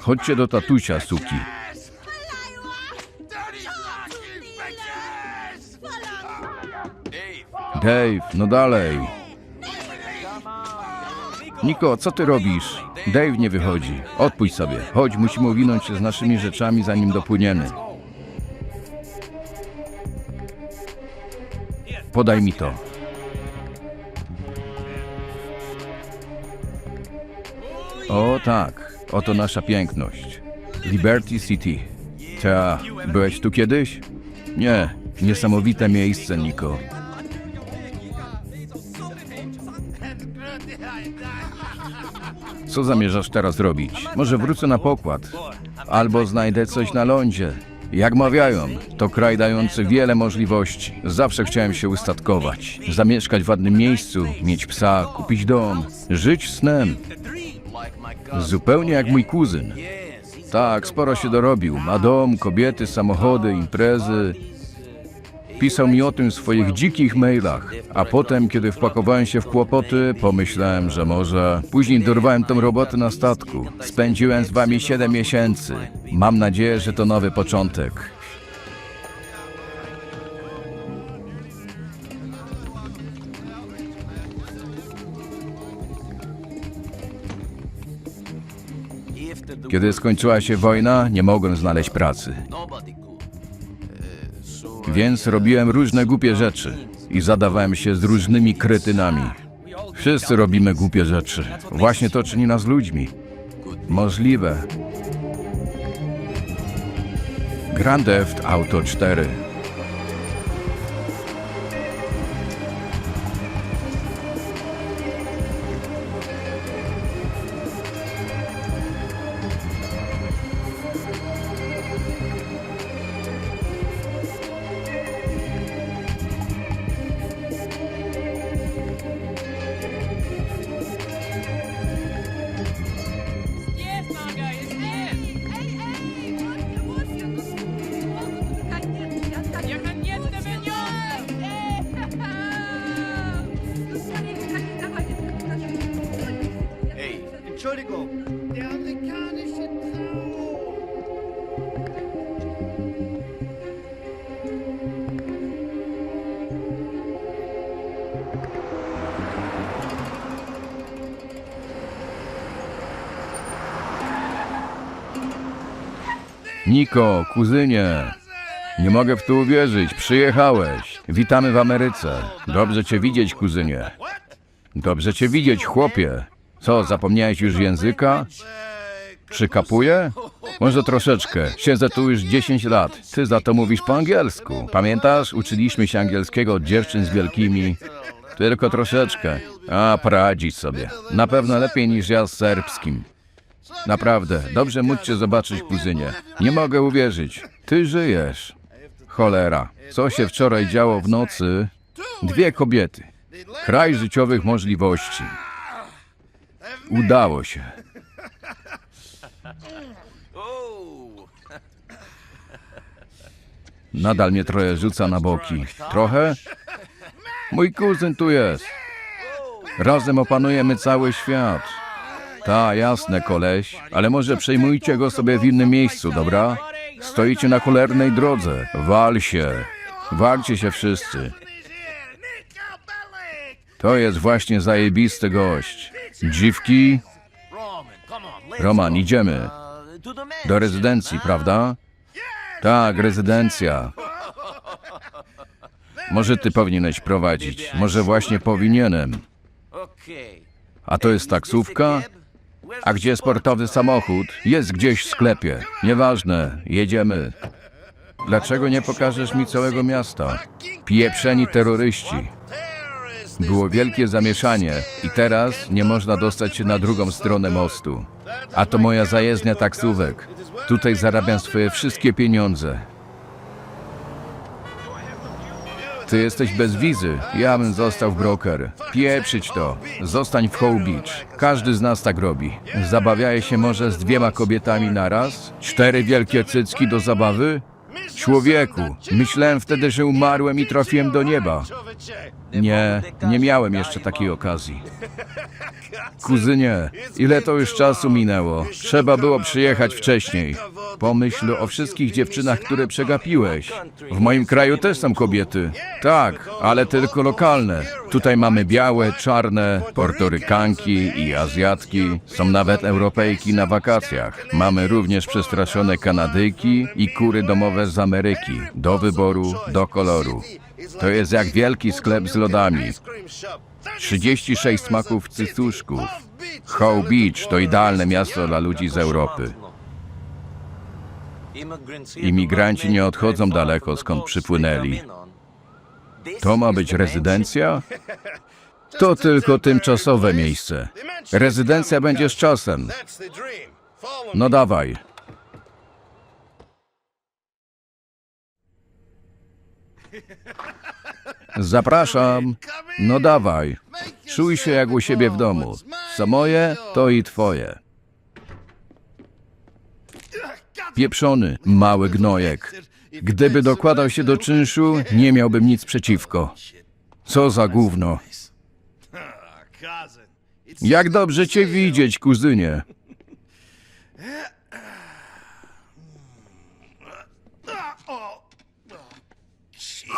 Chodźcie do tatusia, suki. Dave, no dalej. Niko, co ty robisz? Dave nie wychodzi. Odpuść sobie. Chodź, musimy owinąć się z naszymi rzeczami, zanim dopłyniemy. Podaj mi to. O tak, oto nasza piękność. Liberty City. Ta, byłeś tu kiedyś? Nie, niesamowite miejsce, Niko. Co zamierzasz teraz robić? Może wrócę na pokład. Albo znajdę coś na lądzie. Jak mawiają, to kraj dający wiele możliwości. Zawsze chciałem się ustatkować. Zamieszkać w ładnym miejscu, mieć psa, kupić dom, żyć snem. Zupełnie jak mój kuzyn. Tak, sporo się dorobił. Ma dom, kobiety, samochody, imprezy. Pisał mi o tym w swoich dzikich mailach, a potem, kiedy wpakowałem się w kłopoty, pomyślałem, że może. Później dorwałem tą robotę na statku. Spędziłem z wami 7 miesięcy. Mam nadzieję, że to nowy początek. Kiedy skończyła się wojna, nie mogłem znaleźć pracy. Więc robiłem różne głupie rzeczy i zadawałem się z różnymi kretynami. Wszyscy robimy głupie rzeczy. Właśnie to czyni nas ludźmi. Możliwe. Grand Theft Auto 4. Entschuldigung. Der amerikanische Traum. Niko, kuzynie. Nie mogę w to uwierzyć. Przyjechałeś. Witamy w Ameryce. Dobrze cię widzieć, kuzynie. Dobrze cię widzieć, chłopie. Co, zapomniałeś już języka? Przykapuje? Może troszeczkę. Siedzę tu już 10 lat. Ty za to mówisz po angielsku. Pamiętasz? Uczyliśmy się angielskiego od dziewczyn z wielkimi. Tylko troszeczkę. A, poradzić sobie. Na pewno lepiej niż ja z serbskim. Naprawdę, dobrze móc cię zobaczyć, kuzynie. Nie mogę uwierzyć. Ty żyjesz. Cholera. Co się wczoraj działo w nocy? Dwie kobiety. Kraj życiowych możliwości. Udało się. Nadal mnie trochę rzuca na boki. Trochę? Mój kuzyn tu jest. Razem opanujemy cały świat. Ta, jasne, koleś, ale może przejmujcie go sobie w innym miejscu, dobra? Stoicie na cholernej drodze. Wal się. Walcie się wszyscy. To jest właśnie zajebisty gość. Dziwki? Roman, idziemy. Do rezydencji, prawda? Tak, rezydencja. Może ty powinieneś prowadzić. Może właśnie powinienem. A to jest taksówka? A gdzie sportowy samochód? Jest gdzieś w sklepie. Nieważne, jedziemy. Dlaczego nie pokażesz mi całego miasta? Pieprzeni terroryści. Było wielkie zamieszanie i teraz nie można dostać się na drugą stronę mostu. A to moja zajezdnia taksówek. Tutaj zarabiam swoje wszystkie pieniądze. Ty jesteś bez wizy. Ja bym został w broker. Pieprzyć to. Zostań w Howe Beach. Każdy z nas tak robi. Zabawiaje się może z dwiema kobietami naraz? Cztery wielkie cycki do zabawy? Człowieku, myślałem wtedy, że umarłem i trafiłem do nieba. Nie, nie miałem jeszcze takiej okazji. Kuzynie, ile to już czasu minęło? Trzeba było przyjechać wcześniej. Pomyśl o wszystkich dziewczynach, które przegapiłeś. W moim kraju też są kobiety. Tak, ale tylko lokalne. Tutaj mamy białe, czarne, portorykanki i azjatki. Są nawet Europejki na wakacjach. Mamy również przestraszone Kanadyjki i kury domowe z Ameryki. Do wyboru, do koloru. To jest jak wielki sklep z lodami. 36 smaków cycuszków. How Beach to idealne miasto dla ludzi z Europy. Imigranci nie odchodzą daleko, skąd przypłynęli. To ma być rezydencja? To tylko tymczasowe miejsce. Rezydencja będzie z czasem. No dawaj. Zapraszam. No dawaj. Czuj się jak u siebie w domu. Co moje, to i twoje. Pieprzony, mały gnojek. Gdyby dokładał się do czynszu, nie miałbym nic przeciwko. Co za gówno. Jak dobrze cię widzieć, kuzynie.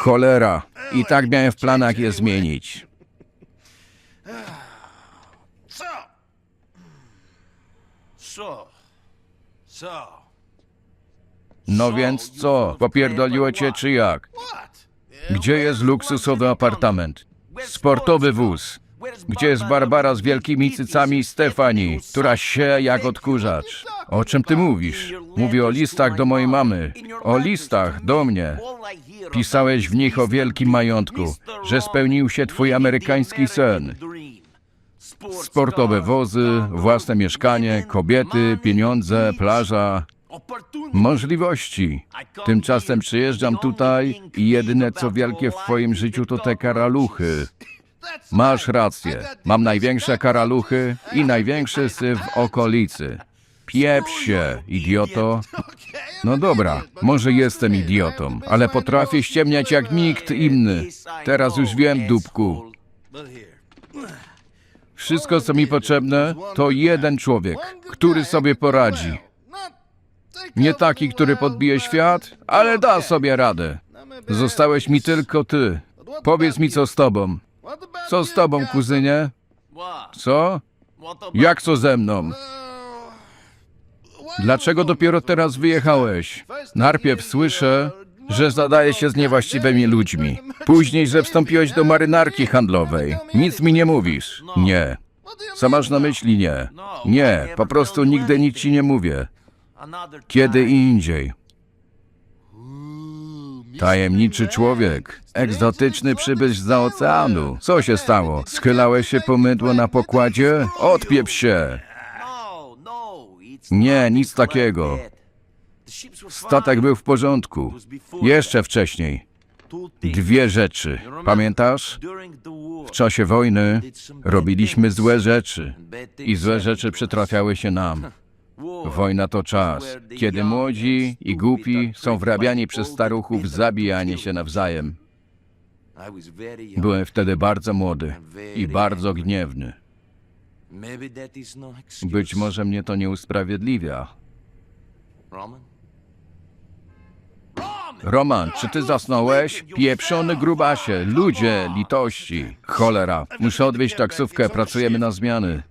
Cholera. I tak miałem w planach je zmienić. So. So. So. No więc co? Popierdoliło cię czy jak? Gdzie jest luksusowy apartament? Sportowy wóz? Gdzie jest Barbara z wielkimi cycami Stefani, która się jak odkurzacz? O czym ty mówisz? Mówię o listach do mojej mamy. O listach do mnie. Pisałeś w nich o wielkim majątku, że spełnił się twój amerykański sen. Sportowe wozy, własne mieszkanie, kobiety, pieniądze, plaża, możliwości. Tymczasem przyjeżdżam tutaj i jedyne co wielkie w twoim życiu to te karaluchy. Masz rację. Mam największe karaluchy i największy syf w okolicy. Pieprz się, idioto. No dobra, może jestem idiotą, ale potrafię ściemniać jak nikt inny. Teraz już wiem, dupku. Wszystko, co mi potrzebne, to jeden człowiek, który sobie poradzi. Nie taki, który podbije świat, ale da sobie radę. Zostałeś mi tylko ty. Powiedz mi, co z tobą. Co z tobą, kuzynie? Co? Jak co ze mną? Dlaczego dopiero teraz wyjechałeś? Najpierw słyszę, że zadaje się z niewłaściwymi ludźmi. Później, że wstąpiłeś do marynarki handlowej. Nic mi nie mówisz. Nie. Co masz na myśli nie? Nie, po prostu nigdy nic ci nie mówię. Kiedy indziej. Tajemniczy człowiek, egzotyczny przybysz za oceanu. Co się stało? Schylałeś się po mydło na pokładzie? Odpieprz się! Nie, nic takiego. Statek był w porządku. Jeszcze wcześniej. Dwie rzeczy. Pamiętasz? W czasie wojny robiliśmy złe rzeczy. I złe rzeczy przytrafiały się nam. Wojna to czas, kiedy młodzi i głupi są wrabiani przez staruchów w zabijanie się nawzajem. Byłem wtedy bardzo młody i bardzo gniewny. No. Być może mnie to nie usprawiedliwia. Roman? Roman, czy ty zasnąłeś? Pieprzony grubasie, ludzie, litości. Cholera, muszę odwieźć taksówkę, pracujemy na zmiany.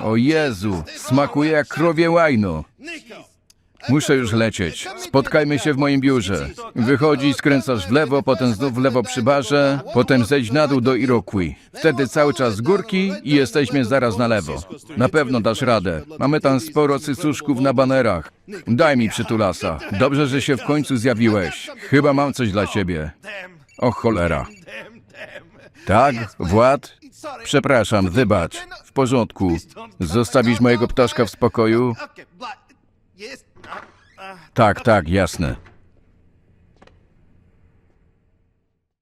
O Jezu, smakuje jak krowie łajno. Muszę już lecieć. Spotkajmy się w moim biurze. Wychodzi, skręcasz w lewo, potem znów w lewo przy barze, potem zejdź na dół do Iroquois. Wtedy cały czas z górki i jesteśmy zaraz na lewo. Na pewno dasz radę. Mamy tam sporo cycuszków na banerach. Daj mi przytulasa. Dobrze, że się w końcu zjawiłeś. Chyba mam coś dla ciebie. O cholera. Tak, Wład? Przepraszam, wybacz. W porządku. Zostawisz mojego ptaszka w spokoju? Tak, tak, jasne.